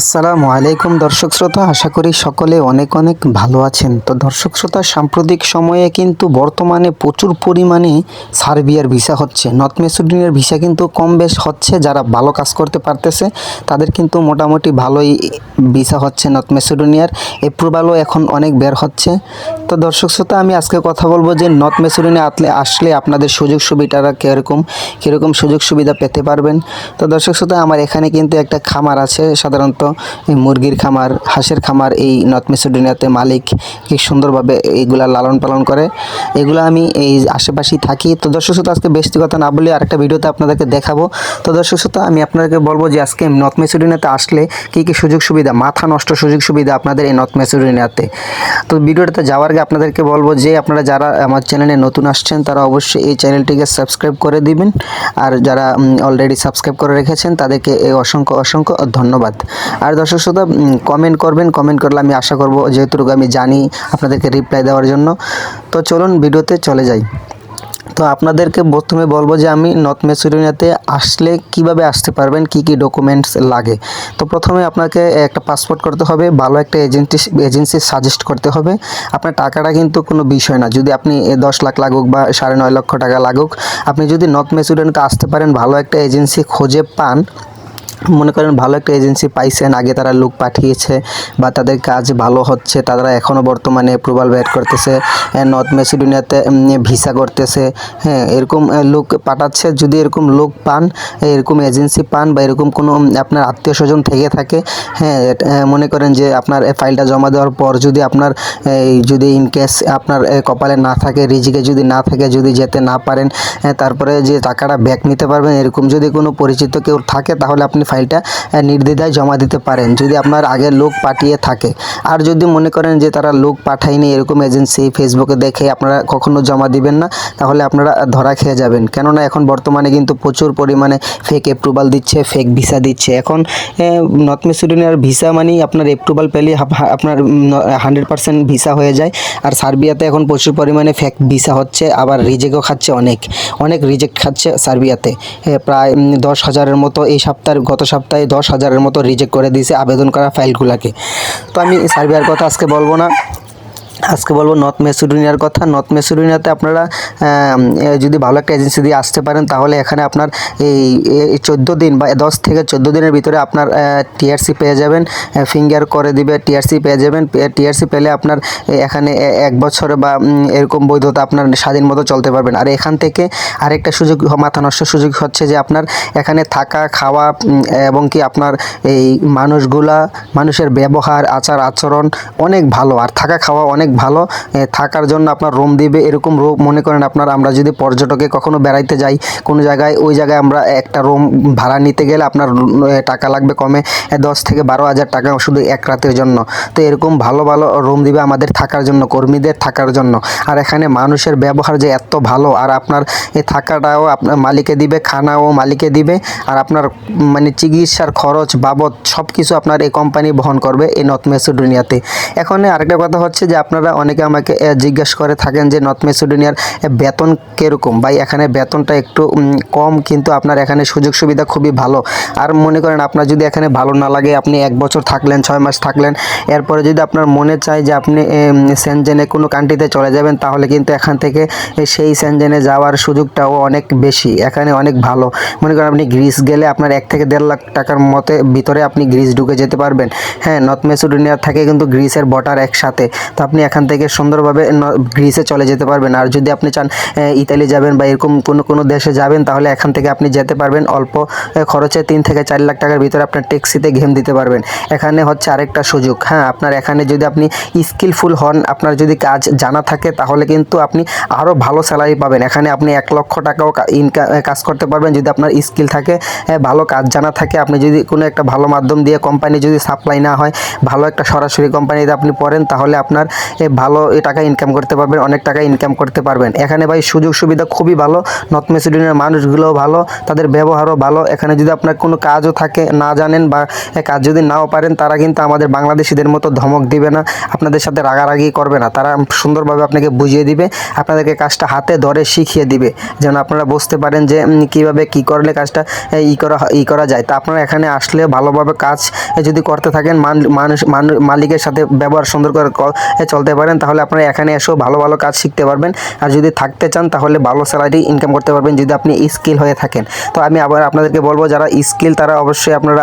আসসালামু আলাইকুম দর্শক শ্রোতা, আশা করি সকলে অনেক অনেক ভালো আছেন। তো দর্শক শ্রোতা, সাম্প্রতিক সময়ে কিন্তু বর্তমানে প্রচুর পরিমাণে সার্বিয়ার ভিসা হচ্ছে। নর্থ মেসিডোনিয়ার ভিসা কিন্তু কম বেশ হচ্ছে, যারা ভালো কাজ করতে পারতেছে, তাদের কিন্তু মোটামুটি ভালোই ভিসা হচ্ছে নর্থ মেসিডোনিয়ার অ্যাপ্রুভালও এখন অনেক বের হচ্ছে। তো দর্শক শ্রোতা, আমি আজকে কথা বলব যে নর্থ মেসিডোনিয়া আতলে আসলে আপনাদের সুযোগ সুবিধাটা কীরকম কীরকম সুযোগ সুবিধা পেতে পারবেন। তো দর্শক শ্রোতা, আমার এখানে কিন্তু একটা খামার আছে, সাধারণত মুরগির খামার, হাঁসের খামার এই নর্থ মেসিডোনিয়াতে মালিক কি সুন্দরভাবে এইগুলা লালন পালন করে। এগুলো আমি এই আশেপাশেই থাকি। তো দর্শক শ্রোতা, আজকে বেশি কথা না বলে আরেকটা ভিডিওতে আপনাদেরকে দেখাবো। তো দর্শক শ্রোতা, আমি আপনাদেরকে বলব যে আজকে নর্থ মেসিডোনিয়াতে আসলে কী কী সুযোগ সুবিধা, মাথা নষ্ট সুযোগ সুবিধা আপনাদের এই নর্থ মেসিডোনিয়াতে। তো ভিডিওটাতে যাওয়ার আগে আপনাদেরকে বলব যে আপনারা যারা আমার চ্যানেলে নতুন আসছেন, তারা অবশ্যই এই চ্যানেলটিকে সাবস্ক্রাইব করে দিবেন। আর যারা অলরেডি সাবস্ক্রাইব করে রেখেছেন, তাদেরকে এই অসংখ্য অসংখ্য ধন্যবাদ। আর দর্শক শ্রোতা কমেন্ট করবেন কমেন্ট করলে আমি আশা করব যেহেতু আমি জানি আপনাদেরকে রিপ্লাই দেওয়ার জন্য। তো চলুন ভিডিওতে চলে যাই। তো আপনাদেরকে প্রথমে বলব যে আমি নর্থ মেসিডোনিয়াতে আসলে কীভাবে আসতে পারবেন, কি কি ডকুমেন্টস লাগে। তো প্রথমে আপনাকে একটা পাসপোর্ট করতে হবে, ভালো একটা এজেন্সি এজেন্সি সাজেস্ট করতে হবে। আপনার টাকাটা কিন্তু কোনো বিষয় না, যদি আপনি দশ লাখ লাগুক বা সাড়ে নয় লক্ষ টাকা লাগুক, আপনি যদি নর্থ মেসিডোনিয়াতে আসতে পারেন, ভালো একটা এজেন্সি খুঁজে পান মনে করেন ভালো একটা এজেন্সি পাইছেন, আগে তারা লোক পাঠিয়েছে বা তাদের কাজ ভালো হচ্ছে, তারা এখনও বর্তমানে অ্যাপ্রুভাল ব্যাট করতেছে। নর্থ মেসিডোনিয়াতে ভিসা করতেছে। হ্যাঁ এরকম লোক পাঠাচ্ছে, যদি এরকম লোক পান এরকম এজেন্সি পান বা এরকম কোনো আপনার আত্মীয় স্বজন থেকে থাকে হ্যাঁ মনে করেন যে আপনার ফাইলটা জমা দেওয়ার পর যদি আপনার যদি ইন কেস আপনার কপালে না থাকে, রিজিকে যদি না থাকে, যদি যেতে না পারেন তারপরে যে টাকাটা ব্যাক নিতে পারবেন, এরকম যদি কোনো পরিচিত কেউ থাকে, তাহলে আপনি ফাইলটা নির্দ্বিধায় জমা দিতে পারেন যদি আপনার আগে লোক পাঠিয়ে থাকে। আর যদি মনে করেন যে তারা লোক পাঠায়নি, এরকম এজেন্সি ফেসবুকে দেখে আপনারা কখনো জমা দিবেন না, তাহলে আপনারা ধরা খেয়ে যাবেন। কেননা এখন বর্তমানে কিন্তু প্রচুর পরিমাণে ফেক অ্যাপ্রুভাল দিচ্ছে ফেক ভিসা দিচ্ছে। এখন নর্থ মেসিডোনিয়ার ভিসা মানেই আপনার অ্যাপ্রুভাল পেলে আপনার হান্ড্রেড পার্সেন্ট ভিসা হয়ে যায়। আর সার্বিয়াতে এখন প্রচুর পরিমাণে ফেক ভিসা হচ্ছে, আবার রিজেক্টও খাচ্ছে অনেক। অনেক রিজেক্ট খাচ্ছে সার্বিয়াতে। প্রায় দশ হাজারের মতো এই সপ্তাহের গত সপ্তাহে দশ হাজারের মতো রিজেক্ট করে দিয়েছে আবেদন করা ফাইলগুলোকে তো আমি সার্বিয়ার কথা আজকে বলব না। আজকে বলব নর্থ মেসিডোনিয়ার কথা। নর্থ মেসিডোনিয়াতে আপনারা যদি ভালো একটা এজেন্সি দিয়ে আসতে পারেন, তাহলে এখানে আপনার এই চোদ্দ দিন বা দশ থেকে চোদ্দ দিনের ভিতরে আপনার টিআরসি পেয়ে যাবেন ফিঙ্গার করে দিবে, টিআরসি পেয়ে যাবেন টিআরসি পেলে আপনার এখানে এক বছর বা এরকম বৈধতা আপনার স্বাধীন মতো চলতে পারবেন আর এখান থেকে আরেকটা সুযোগ, মাথা নষ্ট সুযোগ হচ্ছে যে আপনার এখানে থাকা, খাওয়া এবং কি আপনার এই মানুষগুলা, মানুষের ব্যবহার, আচার, আচরণ অনেক ভালো। আর থাকা, খাওয়া অনেক ভালো থাকার জন্য আপনার রুম দিবে। এরকম রুম মনে করেন আপনার আমরা যদি পর্যটকে কখনো বেড়াইতে যাই, কোনো জায়গায়, ওই জায়গায় আমরা একটা রুম ভাড়া নিতে গেলে আপনার টাকা লাগবে কমে দশ থেকে বারো হাজার টাকা শুধু এক রাতের জন্য। তো এরকম ভালো ভালো রুম দিবে আমাদের থাকার জন্য, কর্মীদের থাকার জন্য। আর এখানে মানুষের ব্যবহার যে এত ভালো, আর আপনার এই থাকাটাও আপনার মালিকে দিবে, খানাও মালিকে দিবে, আর আপনার মানে চিকিৎসার খরচ বাবদ সব কিছু আপনার এই কোম্পানি বহন করবে এই নর্থ মেসিডোনিয়াতে। এখন আরেকটা কথা হচ্ছে যে আপনারা অনেকে আমাকে জিজ্ঞেস করে থাকেন যে, নর্থ মেসিডোনিয়ার বেতন কীরকম? ভাই, এখানে বেতনটা একটু কম, কিন্তু আপনার এখানে সুযোগ সুবিধা খুবই ভালো। আর মনে করেন আপনার যদি এখানে ভালো না লাগে, আপনি এক বছর থাকলেন, ছয় মাস থাকলেন, এরপরে যদি আপনার মনে চায় যে আপনি সেনজেনে কোনো কান্ট্রিতে চলে যাবেন, তাহলে কিন্তু এখান থেকে সেই সেনজেনে যাওয়ার সুযোগটাও অনেক বেশি, এখানে অনেক ভালো। মনে করেন আপনি গ্রিস গেলে আপনার এক থেকে দেড় লাখ টাকার মতে ভিতরে আপনি গ্রিস ঢুকে যেতে পারবেন। হ্যাঁ নর্থ মেসিডোনিয়ার থেকে কিন্তু গ্রিসের বর্ডার একসাথে। তো আপনি এখান থেকে সুন্দরভাবে গ্রিসে চলে যেতে পারবেন। আর যদি আপনি চান ইতালি যাবেন বা এরকম কোনো কোনো দেশে যাবেন, তাহলে এখান থেকে আপনি যেতে পারবেন। অল্প খরচে তিন থেকে চার লাখ টাকার ভিতরে আপনার ট্যাক্সিতে ঘেম দিতে পারবেন। এখানে হচ্ছে আরেকটা সুযোগ। হ্যাঁ আপনার এখানে যদি আপনি স্কিলফুল হন, আপনার যদি কাজ জানা থাকে, তাহলে কিন্তু আপনি আরও ভালো স্যালারি পাবেন। এখানে আপনি এক লক্ষ টাকাও ইনকাম কাজ করতে পারবেন। যদি আপনার স্কিল থাকে ভালো কাজ জানা থাকে, আপনি যদি কোনো একটা ভালো মাধ্যম দিয়ে কোম্পানি যদি সাপ্লাই না হয়, ভালো একটা সরাসরি কোম্পানিতে আপনি পড়েন, তাহলে আপনার ভালো টাকা ইনকাম করতে পারবেন, অনেক টাকা ইনকাম করতে পারবেন। এখানে ভাই সুযোগ সুবিধা খুবই ভালো নর্থ মেসিডোনিয়ার মানুষগুলোও ভালো, তাদের ব্যবহারও ভালো। এখানে যদি আপনার কোনো কাজও থাকে, না জানেন বা কাজ যদি নাও পারেন, তারা কিন্তু আমাদের বাংলাদেশিদের মতো ধমক দিবে না, আপনাদের সাথে রাগারাগি করবে না। তারা সুন্দরভাবে আপনাকে বুঝিয়ে দিবে, আপনাদেরকে কাজটা হাতে ধরে শিখিয়ে দিবে। যেন আপনারা বুঝতে পারেন যে কীভাবে কি করলে কাজটা ই করা ই করা যায়। তা আপনারা এখানে আসলে ভালোভাবে কাজ যদি করতে থাকেন, মান- মানুষ মালিকের সাথে ব্যবহার সুন্দর করে ক- চলতে পারেন, তাহলে আপনারা এখানে এসেও ভালো ভালো কাজ শিখতে পারবেন। আর যদি থাকতে চান, তাহলে ভালো স্যালারি ইনকাম করতে পারবেন যদি আপনি স্কিল হয়ে থাকেন। তো আমি আবার আপনাদেরকে বলব, যারা স্কিল তারা অবশ্যই আপনারা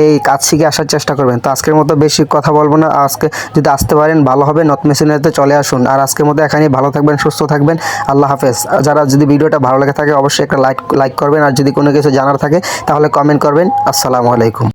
এই কাজ শিখে আসার চেষ্টা করবেন। তো আজকের মতো বেশি কথা বলব না। আজকে যদি আসতে পারেন, ভালো হবে। নর্থ মেশিনারিতে চলে আসুন। আর আজকের মতো এখানে ভালো থাকবেন, সুস্থ থাকবেন। আল্লাহ হাফেজ। যারা যদি ভিডিওটা ভালো লেগে থাকে, অবশ্যই একটা লাইক লাইক করবেন। আর যদি কোনো কিছু জানার থাকে, তাহলে কমেন্ট করবেন। আসসালামু আলাইকুম।